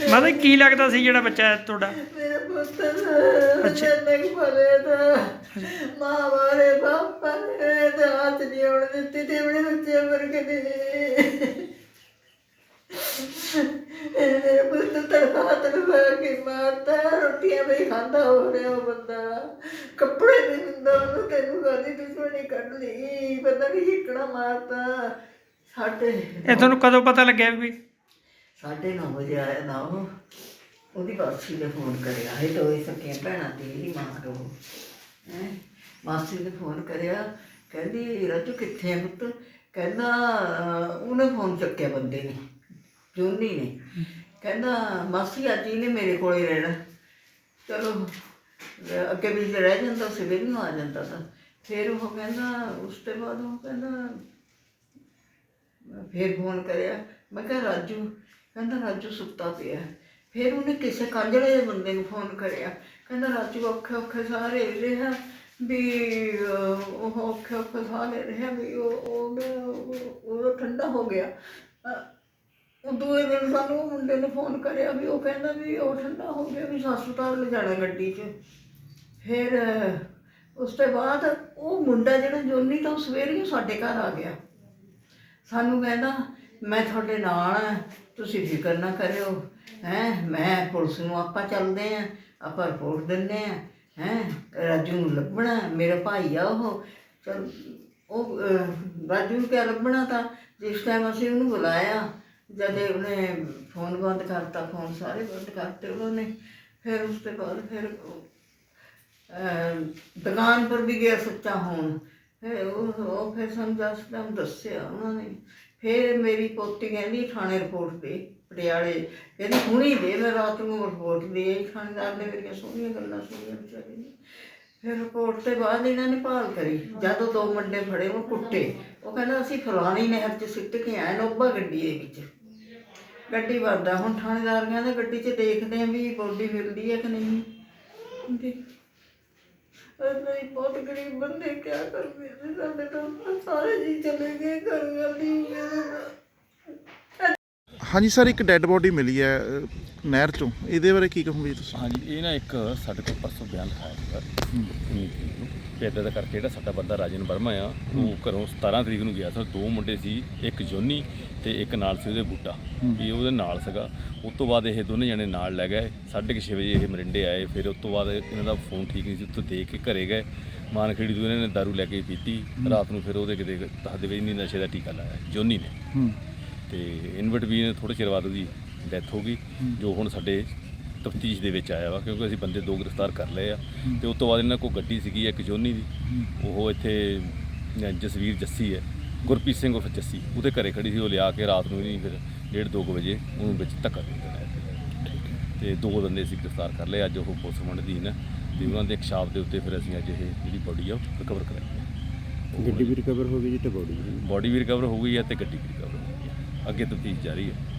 ਮਤਲਬ ਕੀ ਲੱਗਦਾ ਸੀ ਜਿਹੜਾ ਬੱਚਾ ਹੈ ਤੁਹਾਡਾ? ਮੇਰੇ ਪੁੱਤਰ ਜਨਕ ਭਲੇ ਦਾ ਮਾਂ ਵਾਲੇ ਬਾਪਾ ਨੇ ਤੇ ਹੱਥ ਨਹੀਂ ਆਉਣ ਦਿੱਤੀ ਤੇ ਆਪਣੇ ਬੱਚੇ ਵਰਗੇ ਨੇ। ਮੇਰੇ ਪੁੱਤ ਤੜਕਾ ਤੜਕਾ ਕੇ ਮਾਰਦਾ ਰੋਟੀਆਂ ਵੀ ਖਾਂਦਾ ਹੋ ਰਿਹਾ ਉਹ ਬੰਦਾ। ਕੱਪੜੇ ਨਹੀਂ ਦਿੰਦਾ ਉਹਨੂੰ ਤੈਨੂੰ ਕਾਹਦੀ ਦੁਸ਼ਮਣੀ ਕੱਢ ਲਈ। ਪਤਾ ਨਹੀਂ ਕਿਕਣਾ ਮਾਰਦਾ। ਸਾਡੇ ਇਹ ਤੁਹਾਨੂੰ ਕਦੋਂ ਪਤਾ ਲੱਗਿਆ ਵੀ ਸਾਢੇ ਨੌ ਵਜੇ ਆਇਆ ਨਾ ਉਹ। ਉਹਦੀ ਮਾਸੀ ਨੇ ਫੋਨ ਕਰਿਆ ਇਹ ਤਾਂ ਸਕੀਆਂ ਭੈਣਾਂ ਦੀ ਇਹਦੀ ਮਾਂ ਰੋ ਹੈ? ਮਾਸੀ ਨੇ ਫੋਨ ਕਰਿਆ, ਕਹਿੰਦੀ, ਰਾਜੂ, ਕਿੱਥੇ ਆ ਪੁੱਤ? ਕਹਿੰਦਾ, ਉਹਨੇ ਫੋਨ ਚੱਕਿਆ ਬੰਦੇ ਨੇ, ਜੋਨੀ ਨੇ। ਕਹਿੰਦਾ, ਮਾਸੀ, ਅੱਜ ਇਹਨੇ ਮੇਰੇ ਕੋਲੇ ਰਹਿਣਾ। ਚਲੋ ਅੱਗੇ ਵੀ ਰਹਿ ਜਾਂਦਾ ਸਵੇਰ ਨੂੰ ਆ ਜਾਂਦਾ ਤਾਂ। ਫਿਰ ਉਹ ਕਹਿੰਦਾ, ਉਸ ਤੋਂ ਬਾਅਦ ਉਹ ਕਹਿੰਦਾ ਫਿਰ ਫੋਨ ਕਰਿਆ, ਮੈਂ ਕਿਹਾ, ਰਾਜੂ ਕਹਿੰਦਾ, ਰਾਜੂ ਸੁੱਤਾ ਪਿਆ। ਫਿਰ ਉਹਨੇ ਕਿਸੇ ਕਾਂਜਲੇ ਦੇ ਬੰਦੇ ਨੂੰ ਫੋਨ ਕਰਿਆ। ਕਹਿੰਦਾ, ਰਾਜੂ ਔਖੇ ਔਖੇ ਸਾਰੇ ਰਿਹਾ ਵੀ ਉਹ ਔਖੇ ਔਖੇ ਸਾਰੇ ਰਿਹਾ ਵੀ ਉਹ ਉਹ ਉਹ ਠੰਡਾ ਹੋ ਗਿਆ। ਉਹ ਦੂਏ ਦਿਨ ਸਾਨੂੰ ਮੁੰਡੇ ਨੇ ਫੋਨ ਕਰਿਆ ਵੀ ਉਹ ਕਹਿੰਦਾ ਵੀ ਉਹ ਠੰਡਾ ਹੋ ਗਿਆ ਵੀ ਹਸਪਤਾਲ ਲੈ ਜਾਣਾ ਗੱਡੀ 'ਚ। ਫਿਰ ਉਸ ਤੋਂ ਬਾਅਦ ਉਹ ਮੁੰਡਾ ਜਿਹੜਾ ਜੋਨੀ ਤਾਂ ਉਹ ਸਵੇਰੇ ਹੀ ਸਾਡੇ ਘਰ ਆ ਗਿਆ। ਸਾਨੂੰ ਕਹਿੰਦਾ ਮੈਂ ਤੁਹਾਡੇ ਨਾਲ ਹਾਂ ਤੁਸੀਂ ਫਿਕਰ ਨਾ ਕਰਿਓ ਹੈ? ਮੈਂ ਪੁਲਿਸ ਨੂੰ ਆਪਾਂ ਚੱਲਦੇ ਆਂ ਆਪਾਂ ਰਿਪੋਰਟ ਦਿੰਦੇ ਆਂ ਹੈ? ਰਾਜੂ ਨੂੰ ਲੱਭਣਾ ਮੇਰਾ ਭਾਈ ਆ ਉਹ। ਚਲ ਉਹ ਅਹ, ਰਾਜੂ ਨੂੰ ਕਿਆ ਲੱਭਣਾ ਤਾਂ? ਜਿਸ ਟਾਈਮ ਅਸੀਂ ਉਹਨੂੰ ਬੁਲਾਇਆ ਜਦ ਉਹਨੇ ਫੋਨ ਬੰਦ ਕਰਤਾ ਫੋਨ ਸਾਰੇ ਬੰਦ ਕਰਤੇ ਉਹਨਾਂ। ਨੇ ਫਿਰ ਉਸ ਤੋਂ ਬਾਅਦ ਫਿਰ ਉਹ ਅਹ ਦੁਕਾਨ ਪਰ ਵੀ ਗਿਆ ਸੱਚਾ ਹੋਣ। ਫਿਰ ਉਹ ਉਹ ਫਿਰ ਸਾਨੂੰ ਦਸ ਟਾਈਮ ਦੱਸਿਆ ਉਹਨਾਂ ਨੇ ਫਿਰ ਮੇਰੀ ਪੋਤੀ ਕਹਿੰਦੀ ਥਾਣੇ ਰਿਪੋਰਟ ਦੇ, ਪਟਿਆਲੇ। ਕਹਿੰਦੀ ਹੁਣੀ ਦੇ, ਮੈਂ ਰਾਤ ਨੂੰ ਰਿਪੋਰਟ ਦੇ ਆਈ ਥਾਣੇਦਾਰ ਨੇ ਮੇਰੀਆਂ ਸੋਹਣੀਆਂ ਗੱਲਾਂ ਸੁਣੀਆਂ ਵਿਚਾਰੇ ਨੇ। ਫਿਰ ਰਿਪੋਰਟ ਤੇ ਬਾਅਦ ਇਹਨਾਂ ਨੇ ਭਾਲ ਕਰੀ। ਜਦੋਂ ਦੋ ਮੁੰਡੇ ਫੜੇ, ਉਹ ਕੁੱਟੇ। ਉਹ ਕਹਿੰਦਾ, ਅਸੀਂ ਫਲਾਣੀ ਨਹਿਰ 'ਚ ਸਿੱਟ ਕੇ ਆਏ ਨੋਬਾ ਗੱਡੀ ਦੇ ਵਿੱਚ। ਗੱਡੀ ਵਰਦਾ ਹੁਣ ਥਾਣੇਦਾਰ ਕਹਿੰਦੇ, ਗੱਡੀ 'ਚ ਦੇਖਦੇ ਆ ਵੀ ਬੋਡੀ ਮਿਲਦੀ ਹੈ ਕਿ ਨਹੀਂ? ਦੇ ਬਹੁਤ ਗਰੀਬ ਬੰਦੇ, ਕਿਆ ਕਰਦੇ ਨੇ ਸਾਡੇ ਤਾਂ ਸਾਰੇ ਜੀ ਚਲੇ ਗਏ ਘਰ ਗਲੀ ਹਾਂਜੀ ਸਰ ਇੱਕ ਡੈੱਡ ਬੋਡੀ ਮਿਲੀ ਹੈ ਅਹ, ਨਹਿਰ ਚੋਂ। ਇਹਦੇ ਬਾਰੇ ਕੀ ਕਹੋਗੇ ਜੀ ਤੁਸੀਂ? ਹਾਂਜੀ ਇਹ ਨਾ ਇੱਕ ਸਾਡੇ ਕੋਲ ਪਰਸੋਂ ਬਿਆਨ ਲਿਖਾਇਆ ਸੀਗਾ। ਉਨੀ ਤਰੀਕ ਨੂੰ ਦਾ ਕਰਕੇ ਜਿਹੜਾ ਸਾਡਾ ਬੰਦਾ ਰਾਜਨ ਵਰਮਾ ਆ ਉਹ ਘਰੋਂ 17 ਤਰੀਕ ਨੂੰ ਗਿਆ ਸੀ। ਦੋ ਮੁੰਡੇ ਸੀ ਇੱਕ ਜੋਨੀ ਤੇ ਇੱਕ ਨਾਲ ਸੀ ਉਹਦੇ ਬੂਟਾ। ਵੀ ਉਹਦੇ ਨਾਲ ਸੀਗਾ। ਉਸ ਤੋਂ ਬਾਅਦ ਇਹ ਦੋਨੇ ਜਣੇ ਨਾਲ ਲੈ ਗਏ। 6:30 ਵਜੇ ਇਹ ਮਰਿੰਡੇ ਆਏ। ਫਿਰ ਉਸ ਤੋਂ ਬਾਅਦ ਇਹਨਾਂ ਦਾ ਫੋਨ ਠੀਕ ਨਹੀਂ ਸੀ। ਉੱਥੋਂ ਦੇਖ ਕੇ ਘਰੇ ਗਏ। ਮਾਨਖੇੜੀ ਤੋਂ ਇਹਨਾਂ ਨੇ ਦਾਰੂ ਲੈ ਕੇ ਪੀਤੀ। ਰਾਤ ਨੂੰ ਫਿਰ ਉਹਦੇ ਕਿਤੇ ਦੱਸਦੇ ਵੀ ਨਹੀਂ ਨਸ਼ੇ ਦਾ ਟੀਕਾ ਲਾਇਆ। ਜੋਨੀ ਨੇ। ਹੂੰ। ਤੇ ਇਨਵਰਟ ਵੀ ਨੇ ਥੋੜੇ ਚਿਰ ਬਾਅਦ ਉਹਦੀ ਡੈਥ ਹੋ ਗਈ ਜੋ ਹੁਣ ਸਾਡੇ ਤਫਤੀਸ਼ ਦੇ ਵਿੱਚ ਆਇਆ ਵਾ ਕਿਉਂਕਿ ਅਸੀਂ ਬੰਦੇ ਦੋ ਗ੍ਰਿਫਤਾਰ ਕਰ ਲਏ ਆ। ਤੇ ਉਸ ਤੋਂ ਬਾਅਦ ਇਹਨਾਂ ਕੋਲ ਗੱਡੀ ਸੀਗੀ ਇੱਕ ਜੋਨੀ ਦੀ। ਉਹ ਇੱਥੇ ਜਸਵੀਰ ਜੱਸੀ ਹੈ ਗੁਰਪ੍ਰੀਤ ਸਿੰਘ ਉਰਫ ਜੱਸੀ। ਉਹਦੇ ਘਰੇ ਖੜੀ ਸੀ ਉਹ ਲਿਆ ਕੇ ਰਾਤ ਨੂੰ ਨਹੀਂ ਫਿਰ ਡੇਢ ਦੋ ਕੁ ਵਜੇ ਉਹਨੂੰ ਵਿੱਚ ਧੱਕਾ ਦੇ ਦਿੱਤਾ। ਤੇ ਦੋ ਬੰਦੇ ਅਸੀਂ ਗ੍ਰਿਫਤਾਰ ਕਰ ਲਏ ਅੱਜ ਉਹ ਪੁਲਿਸ ਰਿਮਾਂਡ ਅਧੀਨ ਹੈ ਤੇ ਉਹਨਾਂ ਦੇ ਇਕਸ਼ਾਫ ਦੇ ਉੱਤੇ ਫਿਰ ਅਸੀਂ ਅੱਜ ਇਹ ਜਿਹੜੀ ਬੋਡੀ ਆ ਉਹ ਰਿਕਵਰ ਕਰਾਈ ਗੱਡੀ ਵੀ ਰਿਕਵਰ ਹੋ ਗਈ ਜੀ ਤੇ ਬੋਡੀ ਵੀ ਬੋਡੀ ਵੀ ਰਿਕਵਰ ਹੋ ਗਈ ਹੈ ਤੇ ਗੱਡੀ ਵੀ ਰਿਕਵਰ ਹੋ ਗਈ। ਅੱਗੇ ਤਫਤੀਸ਼ ਜਾਰੀ ਹੈ।